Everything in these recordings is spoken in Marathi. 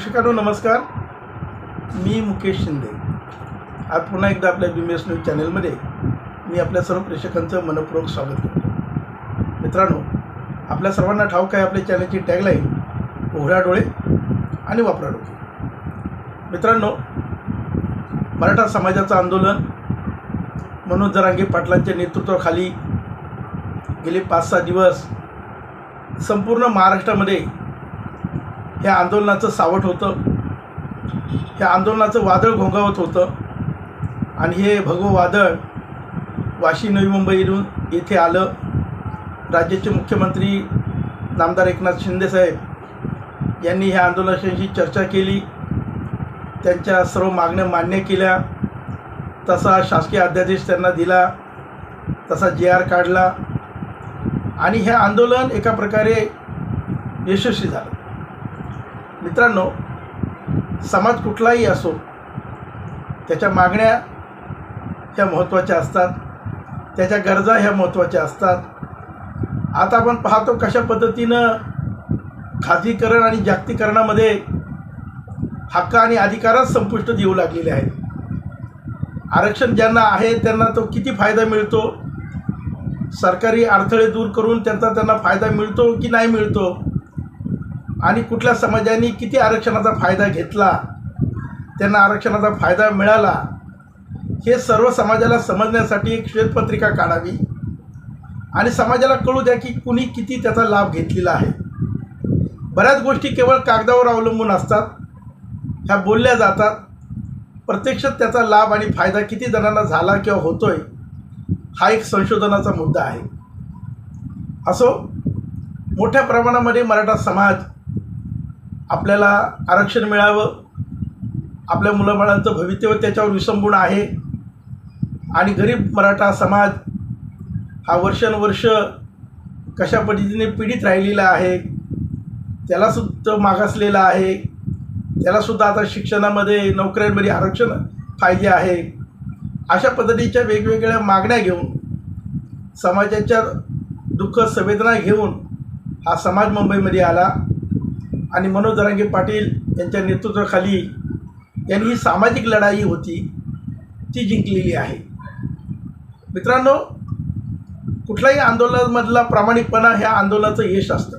प्रेक्षकांनो नमस्कार. मी मुकेश शिंदे. आज पुन्हा एकदा आपल्या बी एस न्यूज चॅनलमध्ये मी आपल्या सर्व प्रेक्षकांचं मनपूर्वक स्वागत करतो. मित्रांनो आपल्या सर्वांना ठाऊक आहे आपल्या चॅनलची टॅगलाईन उघड्या डोळे आणि वापरा डोळे मित्रांनो मराठा समाजाचं आंदोलन मनोज जरांगे पाटलांच्या नेतृत्वाखाली गेले पाच सहा दिवस संपूर्ण महाराष्ट्रामध्ये ह्या आंदोलनाचं सावट होतं. ह्या आंदोलनाचं वादळ घोंगावत होतं. आणि हे भगवं वादळ वाशी नवी मुंबईवरून येथे आलं. राज्याचे मुख्यमंत्री नामदार एकनाथ शिंदेसाहेब यांनी ह्या आंदोलनाशी चर्चा केली. त्यांच्या सर्व मागण्या मान्य केल्या. तसा शासकीय अध्यादेश त्यांना दिला. तसा जे आर काढला. आणि हे आंदोलन एका प्रकारे यशस्वी झालं. मित्रांनो समाज कुठलाही असो त्याच्या मागण्या ह्या महत्त्वाच्या असतात त्याच्या गरजा ह्या महत्त्वाच्या असतात. आता आपण पाहतो कशा पद्धतीनं खाजगीकरण आणि जागतिकरणामध्ये हक्क आणि अधिकारच संपुष्ट देऊ लागलेले आहेत. आरक्षण ज्यांना आहे त्यांना तो किती फायदा मिळतो? सरकारी अडथळे दूर करून त्यांचा त्यांना फायदा मिळतो की नाही मिळतो? आणि कुठल्या समाजाने किती आरक्षणाचा फायदा घेतला त्यांना आरक्षणाचा फायदा मिळाला हे सर्व समाजाला समजण्यासाठी एक श्वेतपत्रिका काढावी. आणि समाजाला कळू द्या की कुणी किती त्याचा लाभ घेतलेला आहे. बऱ्याच गोष्टी केवळ कागदावर अवलंबून असतात ह्या बोलल्या जातात. प्रत्यक्षात त्याचा लाभ आणि फायदा किती जणांना झाला किंवा होतोय हा एक संशोधनाचा मुद्दा आहे. असो मोठ्या प्रमाणामध्ये मराठा समाज आपल्याला आरक्षण मिळावं आपल्या मुलाबाळांचं भवितव्य त्याच्यावर विसंबून आहे. आणि गरीब मराठा समाज हा वर्षानुवर्ष कशा पद्धतीने पीडित राहिलेला आहे त्यालासुद्धा मागासलेला आहे त्यालासुद्धा आता शिक्षणामध्ये नोकऱ्यांमध्ये आरक्षण पाहिजे आहे. अशा पद्धतीच्या वेगवेगळ्या मागण्या घेऊन समाजाच्या दुःख संवेदना घेऊन हा समाज मुंबईमध्ये आला. आणि मनोज दरांगे पाटील यांच्या नेतृत्वाखाली यांनी ही सामाजिक लढाई होती ती जिंकलेली आहे. मित्रांनो कुठल्याही आंदोलनामधला प्रामाणिकपणा ह्या आंदोलनाचं यश असतं.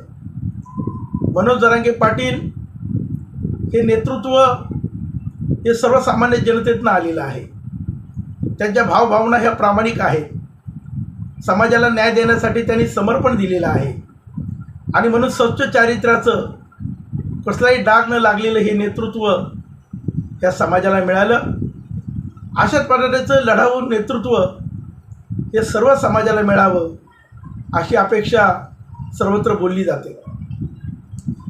मनोज जरांगे पाटील हे नेतृत्व हे सर्वसामान्य जनतेतनं आलेलं आहे. त्यांच्या भावभावना ह्या प्रामाणिक आहेत. समाजाला न्याय देण्यासाठी त्यांनी समर्पण दिलेलं आहे. आणि म्हणून स्वच्छ चारित्र्याचं कसलाही डाग न लागलेलं हे नेतृत्व या समाजाला मिळालं. अशाच प्रकारचं लढाऊ नेतृत्व हे सर्व समाजाला मिळावं अशी अपेक्षा सर्वत्र बोलली जाते.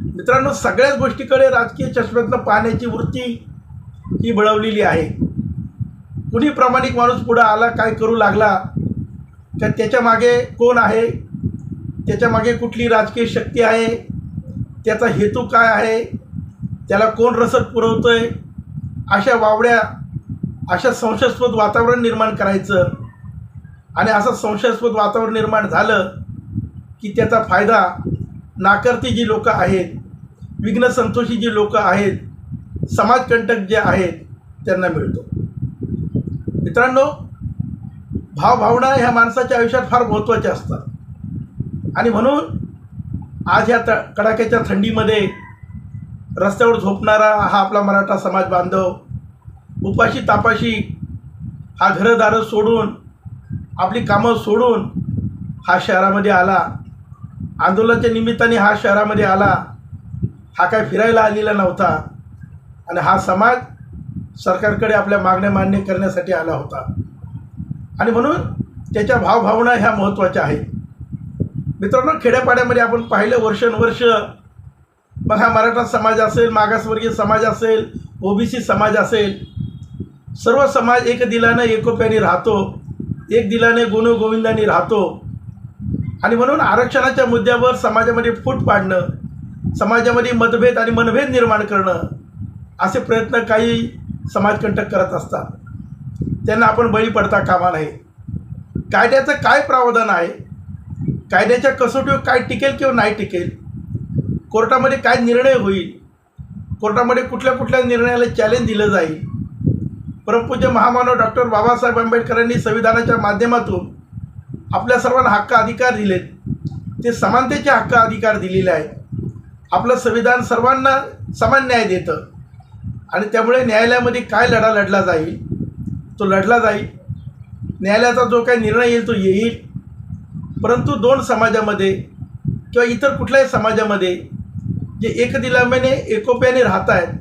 मित्रांनो सगळ्याच गोष्टीकडे राजकीय चष्म्यातनं पाहण्याची वृत्ती ही बळवलेली आहे. कुणी प्रामाणिक माणूस पुढं आला काय करू लागला तर त्याच्यामागे कोण आहे? त्याच्यामागे कुठली राजकीय शक्ती आहे? त्याचा हेतू काय आहे? त्याला कोण रसद पुरवतो आहे अशा वावड्या अशा संशयास्पद वातावरण निर्माण करायचं आणि असं संशयास्पद वातावरण निर्माण झालं की त्याचा फायदा नाकारती जी लोकं आहेत विघ्न संतोषी जी लोकं आहेत समाजकंटक जे आहेत त्यांना मिळतो. मित्रांनो भावभावना ह्या माणसाच्या आयुष्यात फार महत्त्वाच्या असतात. आणि म्हणून आज ह्या त कडाक्याच्या थंडीमध्ये रस्त्यावर झोपणारा हा आपला मराठा समाज बांधव उपाशी तापाशी हा घरदारं सोडून आपली कामं सोडून हा शहरामध्ये आला. आंदोलनाच्या निमित्ताने हा शहरामध्ये आला. हा काय फिरायला आलेला नव्हता. आणि हा समाज सरकारकडे आपल्या मागण्या मान्य करण्यासाठी आला होता. आणि म्हणून त्याच्या भावभावना ह्या महत्त्वाच्या आहेत. मित्रांनो खेड्यापाड्यामध्ये आपण पाहिलं वर्षानुवर्ष मग हा मराठा समाज असेल मागासवर्गीय समाज असेल ओबीसी समाज असेल सर्व समाज एक दिलानं एकोप्याने राहतो एक दिलाने गुणगोविंदाने राहतो. आणि म्हणून आरक्षणाच्या मुद्द्यावर समाजामध्ये फूट पाडणं समाजामध्ये मतभेद आणि मनभेद निर्माण करणं असे प्रयत्न काही समाजकंटक करत असतात. त्यांना आपण बळी पडता कामा नाही कायद्याचं काय प्रावधान आहे? कायद्याच्या कसोटीवर काय टिकेल किंवा नाही टिकेल कोर्टामध्ये काय निर्णय होईल कोर्टामध्ये कुठल्या कुठल्या निर्णयाला चॅलेंज दिलं जाईल परमपूज्य महामानव डॉक्टर बाबासाहेब आंबेडकरांनी संविधानाच्या माध्यमातून आपल्या सर्वांना हक्क अधिकार दिलेत ते समानतेचे हक्क अधिकार दिलेले आहेत. आपलं संविधान सर्वांना समान न्याय देतं आणि त्यामुळे न्यायालयामध्ये काय लढा लढला जाईल तो लढला जाईल. न्यायालयाचा जो काही निर्णय येईल तो येईल. परंतु दोन समाजामध्ये किंवा इतर कुठल्याही समाजामध्ये जे एकदिलामेने एकोप्याने राहत आहेत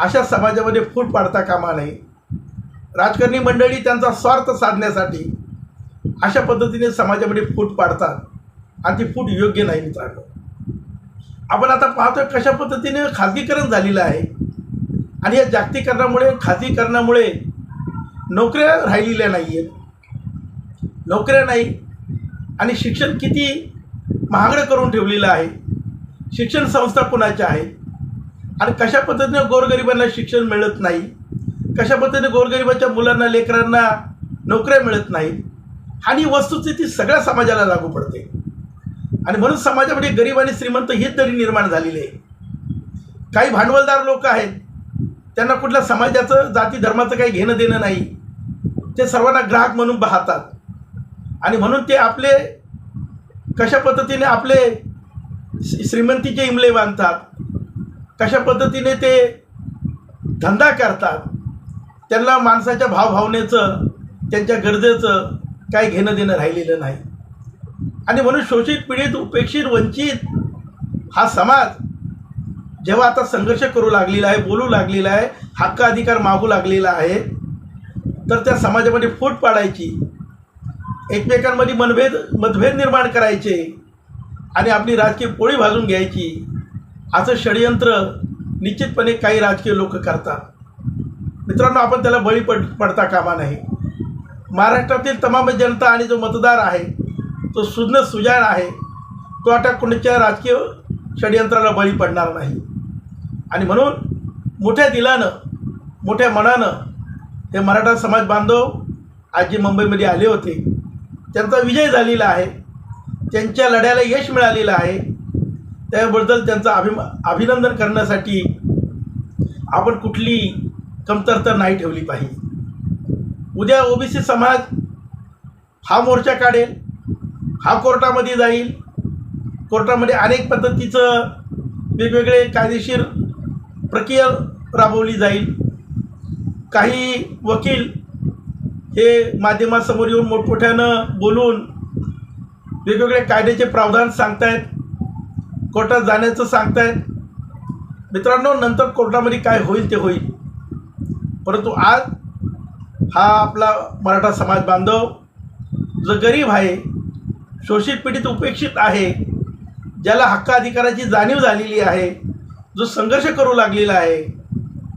अशा समाजामध्ये फूट पाडता कामा नये. राजकारणी मंडळी त्यांचा स्वार्थ साधण्यासाठी अशा पद्धतीने समाजामध्ये फूट पाडतात आणि ती फूट योग्य नाही मित्रांनो. आपण आता पाहतोय कशा पद्धतीने खाजगीकरण झालेलं आहे आणि या जागतिकरणामुळे खाजगीकरणामुळे नोकऱ्या राहिलेल्या नाही आहेत नोकऱ्या नाही आणि शिक्षण किती महागडं करून ठेवलेलं आहे? शिक्षण संस्था कुणाच्या आहेत? आणि कशा पद्धतीने गोरगरिबांना शिक्षण मिळत नाही? कशा पद्धतीने गोरगरिबाच्या मुलांना लेकरांना नोकऱ्या मिळत नाहीत? आणि वस्तुस्थिती सगळ्या समाजाला लागू पडते. आणि म्हणून समाजामध्ये गरीब आणि श्रीमंत हे तरी निर्माण झालेली आहे. काही भांडवलदार लोक आहेत. त्यांना कुठल्या समाजाचं जाती धर्माचं काही घेणं देणं नाही. ते सर्वांना ग्राहक म्हणून पाहतात. आणि म्हणून ते आपले कशा पद्धतीने आपले श्री- श्रीमंतीचे इमले बांधतात कशा पद्धतीने ते धंदा करतात त्यांना माणसाच्या भावभावनेचं त्यांच्या गरजेचं काही घेणं देणं राहिलेलं नाही. आणि म्हणून शोषित पीडित उपेक्षित वंचित हा समाज जेव्हा आता संघर्ष करू लागलेला आहे बोलू लागलेला आहे हक्क अधिकार मागू लागलेला आहे तर त्या समाजामध्ये फूट पाडायची. एकमेकांमध्ये मनभेद मतभेद निर्माण करायचे आणि आपली राजकीय पोळी भाजून घ्यायची असं षडयंत्र निश्चितपणे काही राजकीय लोक करतात. मित्रांनो आपण त्याला बळी पड पडता कामा नाही. महाराष्ट्रातील तमाम जनता आणि जो मतदार आहे तो सुज्ञ सुजाण आहे तो आता कोणत्या राजकीय षडयंत्राला बळी पडणार नाही. आणि म्हणून मोठ्या दिलानं मोठ्या मनानं हे मराठा समाज बांधव आज जे मुंबईमध्ये आले होते. त्यांचा विजय झालेला आहे. त्यांच्या लढ्याला यश मिळालेलं आहे. त्याबद्दल त्यांचं अभिमा अभिनंदन करण्यासाठी आपण कुठली कमतरता नाही ठेवली पाहिजे. उद्या ओबीसी समाज हा मोर्चा काढेल हा कोर्टामध्ये जाईल. कोर्टामध्ये अनेक पद्धतीचं वेगवेगळे कायदेशीर प्रक्रिया राबवली जाईल. काही वकील हे माध्यमासमोर येऊन मोठमोठ्यानं बोलून वेगवेगळे कायद्याचे प्रावधान सांगतायत कोर्टात जाण्याचं सांगतायत. मित्रांनो नंतर कोर्टामध्ये काय होईल ते होईल. परंतु आज हा आपला मराठा समाज बांधव जो गरीब आहे शोषित पीडित उपेक्षित आहे ज्याला हक्क अधिकाराची जाणीव झालेली आहे जो संघर्ष करू लागलेला आहे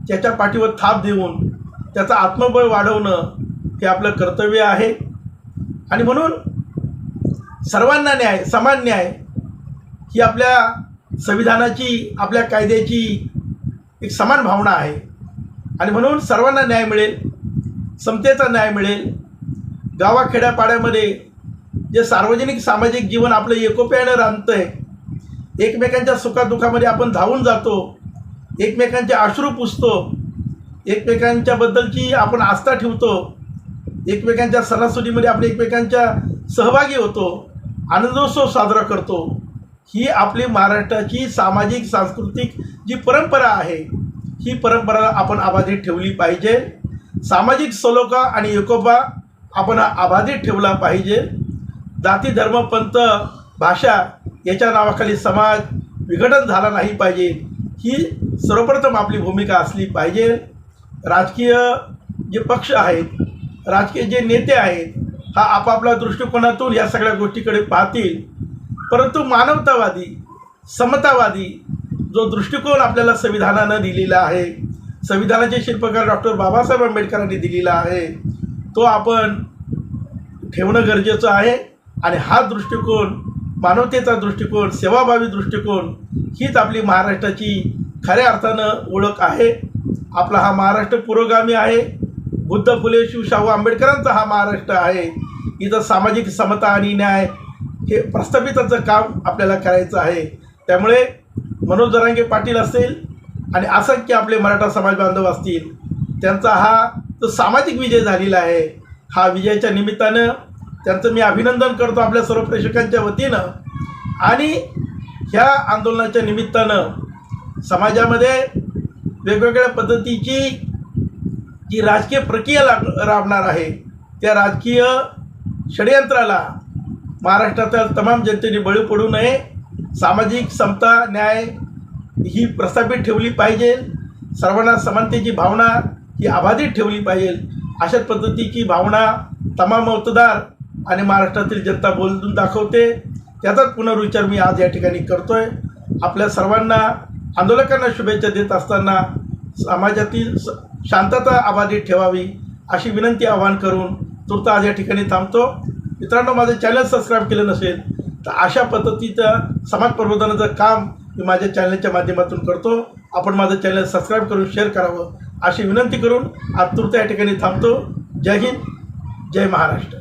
त्याच्या पाठीवर थाप देऊन त्याचा आत्मबळ वाढवणं हे आपलं कर्तव्य आहे. आणि म्हणून सर्वांना न्याय समान न्याय ही आपल्या संविधानाची आपल्या कायद्याची एक समान भावना आहे. आणि म्हणून सर्वांना न्याय मिळेल समतेचा न्याय मिळेल. गावाखेड्यापाड्यामध्ये जे सार्वजनिक सामाजिक जीवन आपलं एकोप्यानं रांधतं आहे एकमेकांच्या सुखादुखामध्ये आपण धावून जातो एकमेकांचे अश्रू पुसतो एकमेकांच्याबद्दलची आपण आस्था ठेवतो एकमेकांच्या सणासुदीमध्ये आपण एकमेकांच्या सहभागी होतो आनंदोत्सव साजरा करतो. ही आपली महाराष्ट्राची सामाजिक सांस्कृतिक जी परंपरा आहे ही परंपरा आपण अबाधित ठेवली पाहिजे. सामाजिक सलोखा आणि एकोपा आपण अबाधित ठेवला पाहिजे. जाती धर्म पंथ भाषा याच्या नावाखाली समाज विघटन झाला नाही पाहिजे. ही सर्वप्रथम आपली भूमिका असली पाहिजे. राजकीय जे पक्ष आहेत राजकीय जे नेते आहेत हा आपापल्या दृष्टिकोनातून या सगळ्या गोष्टीकडे पाहतील. परंतु मानवतावादी समतावादी जो दृष्टिकोन आपल्याला संविधानानं दिलेला आहे संविधानाचे शिल्पकार डॉक्टर बाबासाहेब आंबेडकरांनी दिलेला आहे तो आपण ठेवणं गरजेचं आहे. आणि हा दृष्टिकोन मानवतेचा दृष्टिकोन सेवाभावी दृष्टिकोन हीच आपली महाराष्ट्राची खऱ्या अर्थानं ओळख आहे. आपला हा महाराष्ट्र पुरोगामी आहे. बुद्ध फुले शिवशाहू आंबेडकरांचा हा महाराष्ट्र आहे. इथं सामाजिक समता आणि न्याय हे प्रस्थापिताचं काम आपल्याला करायचं आहे. त्यामुळे मनोज दरांगे पाटील असतील आणि असंख्य आपले मराठा समाज बांधव असतील त्यांचा हा जो सामाजिक विजय झालेला आहे हा विजयाच्या निमित्तानं त्यांचं मी अभिनंदन करतो आपल्या सर्व प्रेक्षकांच्या वतीनं. आणि ह्या आंदोलनाच्या निमित्तानं समाजामध्ये वेगवेगळ्या पद्धतीची जी राजकीय प्रक्रिया लाग राबणार आहे त्या राजकीय षडयंत्राला महाराष्ट्रातील तमाम जनतेने बळी पडू नये. सामाजिक समता न्याय ही प्रस्थापित ठेवली पाहिजे. सर्वांना समानतेची भावना ही अबाधित ठेवली पाहिजे. अशाच पद्धतीची भावना तमाम मतदार आणि महाराष्ट्रातील जनता बोलून दाखवते. त्याचाच पुनर्विचार मी आज या ठिकाणी करतोय. आपल्या सर्वांना आंदोलकांना शुभेच्छा देत असताना समाजातील स- शांतता अबाधित ठेवावी अशी विनंती आवाहन करून तुर्त आज या ठिकाणी थांबतो. मित्रांनो माझं चॅनल सबस्क्राईब केलं नसेल तर अशा पद्धतीचं समाज प्रबोधनाचं काम मी माझ्या चॅनलच्या माध्यमातून करतो. आपण माझं चॅनल सबस्क्राईब करून शेअर करावं अशी विनंती करून आज तुर्त या ठिकाणी थांबतो. जय हिंद जय महाराष्ट्र.